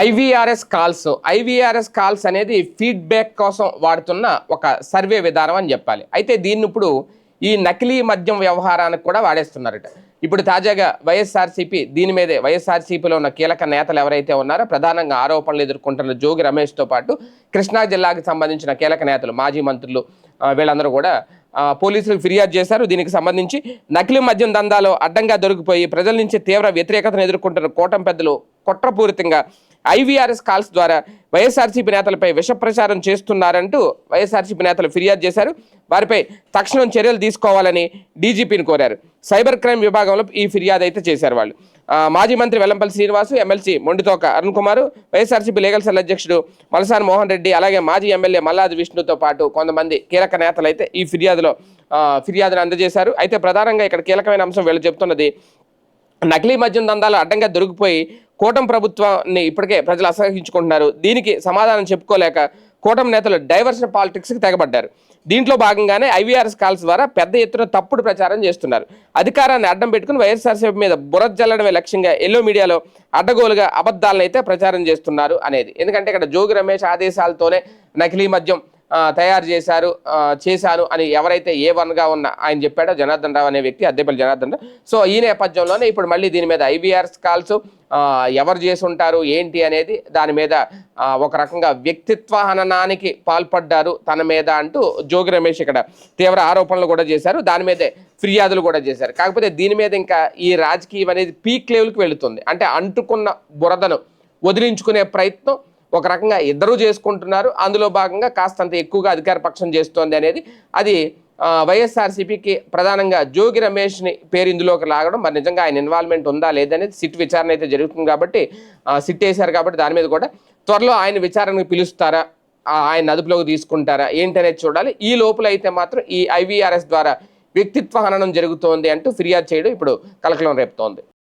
IVRS calls. IVRS calls అనేది feedback కోసం వాడుతున్న ఒక సర్వే విధానం అని చెప్పాలి. అయితే దీన్ని ఇప్పుడు ఈ నకిలీ మద్యం వ్యవహారానికి కూడా వాడేస్తున్నారట. ఇప్పుడు తాజాగా వైఎస్ఆర్సీపీ దీని మీదే వైఎస్ఆర్సీపీలో ఉన్న కీలక నేతలు ఎవరైతే ఉన్నారో ప్రధానంగా ఆరోపణలు ఎదుర్కొంటున్న జోగి రమేష్తో పాటు కృష్ణా జిల్లాకు సంబంధించిన కీలక నేతలు మాజీ మంత్రులు వీళ్ళందరూ కూడా పోలీసులకు ఫిర్యాదు చేశారు. దీనికి సంబంధించి నకిలీ మద్యం దందాలో అడ్డంగా దొరికిపోయి ప్రజల నుంచి తీవ్ర వ్యతిరేకతను ఎదుర్కొంటున్న కూటమి పెద్దలు కుట్రపూరితంగా ఐవీఆర్ఎస్ కాల్స్ ద్వారా వైఎస్ఆర్సీపీ నేతలపై విష ప్రచారం చేస్తున్నారంటూ వైఎస్ఆర్సీపీ నేతలు ఫిర్యాదు చేశారు. వారిపై తక్షణం చర్యలు తీసుకోవాలని డీజీపీని కోరారు. సైబర్ క్రైమ్ విభాగంలో ఈ ఫిర్యాదు అయితే చేశారు వాళ్ళు. మాజీ మంత్రి Vellampalli Srinivasu MLC Mondithoka Arun Kumar YSRCP legal cell అధ్యక్షుడు మలసాని మోహన్ రెడ్డి అలాగే మాజీ ఎమ్మెల్యే మల్లాది విష్ణుతో పాటు కొంతమంది కీలక నేతలు అయితే ఈ ఫిర్యాదులో ఫిర్యాదును అందజేశారు. అయితే ప్రధానంగా ఇక్కడ కీలకమైన అంశం వీళ్ళు చెప్తున్నది నకిలీ మద్యం దందాలు అడ్డంగా దొరికిపోయి కూటమి ప్రభుత్వాన్ని ఇప్పటికే ప్రజలు అసహించుకుంటున్నారు దీనికి సమాధానం చెప్పుకోలేక కూటమి నేతలు డైవర్షన్ పాలిటిక్స్కి తెగబడ్డారు. దీంట్లో భాగంగానే ఐవీఆర్ఎస్ కాల్స్ ద్వారా పెద్ద ఎత్తున తప్పుడు ప్రచారం చేస్తున్నారు. అధికారాన్ని అడ్డం పెట్టుకుని వైఎస్ఆర్సీపీ మీద బురద జల్లడమే లక్ష్యంగా ఎల్లో మీడియాలో అడ్డగోలుగా అబద్ధాలను అయితే ప్రచారం చేస్తున్నారు అనేది. ఎందుకంటే ఇక్కడ జోగి రమేష్ ఆదేశాలతోనే నకిలీ మద్యం తయారు చేశారు చేశాను అని ఎవరైతే ఏ వన్గా ఉన్న ఆయన చెప్పాడో జనార్దన్ రావు అనే వ్యక్తి అద్దెపల్లి జనార్దన్ రావు. సో ఈ నేపథ్యంలోనే ఇప్పుడు మళ్ళీ దీని మీద ఐవీఆర్స్ కాల్స్ ఎవరు చేసి ఉంటారు ఏంటి అనేది దాని మీద ఒక రకంగా వ్యక్తిత్వ హననానికి పాల్పడ్డారు తన మీద అంటూ జోగి రమేష్ ఇక్కడ తీవ్ర ఆరోపణలు కూడా చేశారు. దాని మీదే ఫిర్యాదులు కూడా చేశారు. కాకపోతే దీని మీద ఇంకా ఈ రాజకీయం అనేది పీక్ లెవెల్కి వెళుతుంది. అంటే అంటుకున్న బురదను వదిలించుకునే ప్రయత్నం ఒక రకంగా ఇద్దరు చేసుకుంటున్నారు. అందులో భాగంగా కాస్తంత ఎక్కువగా అధికార పక్షం చేస్తోంది అనేది అది వైఎస్ఆర్సీపీకి ప్రధానంగా జోగి రమేష్ని పేరు ఇందులోకి లాగడం మరి నిజంగా ఆయన ఇన్వాల్వ్మెంట్ ఉందా లేదనేది సిట్ విచారణ అయితే జరుగుతుంది కాబట్టి సిట్ వేశారు కాబట్టి దాని మీద కూడా త్వరలో ఆయన విచారణకు పిలుస్తారా ఆయన అదుపులోకి తీసుకుంటారా ఏంటనేది చూడాలి. ఈ లోపల అయితే మాత్రం ఈ ఐవీఆర్ఎస్ ద్వారా వ్యక్తిత్వ హననం జరుగుతోంది అంటూ ఫిర్యాదు చేయడం ఇప్పుడు కలకలం రేపుతోంది.